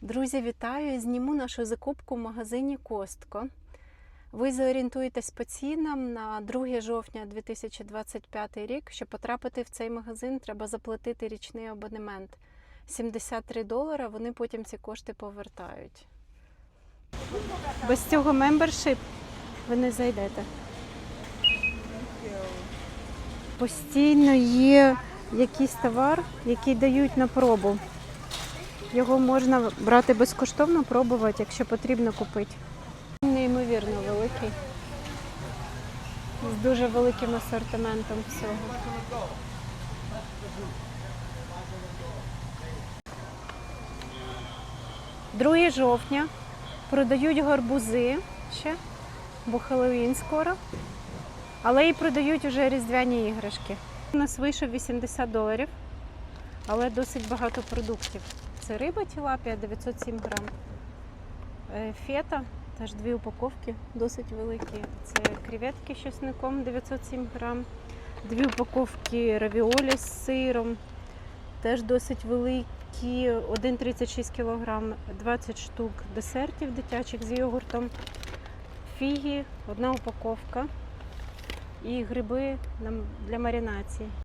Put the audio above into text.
Друзі, вітаю! Зніму нашу закупку в магазині Костко. Ви зорієнтуєтесь по цінам на 2 жовтня 2025 рік. Щоб потрапити в цей магазин, треба заплатити річний абонемент 73 долара. Вони потім ці кошти повертають. Без цього мембершип ви не зайдете. Постійно є якийсь товар, який дають на пробу. Його можна брати безкоштовно, пробувати, якщо потрібно купити. Неймовірно великий. З дуже великим асортиментом всього. Друге жовтня продають гарбузи ще, бо Хеллоуін скоро. Але і продають уже різдвяні іграшки. У нас вийшов 80 доларів, але досить багато продуктів. Це риба тілапія 907 грам. Е, Фета, теж дві упаковки, досить великі. Це креветки з чесником 907 грам. Дві упаковки равіолі з сиром, теж досить великі, 1,36 кг, 20 штук десертів дитячих з йогуртом, фіги, одна упаковка і гриби для маринації.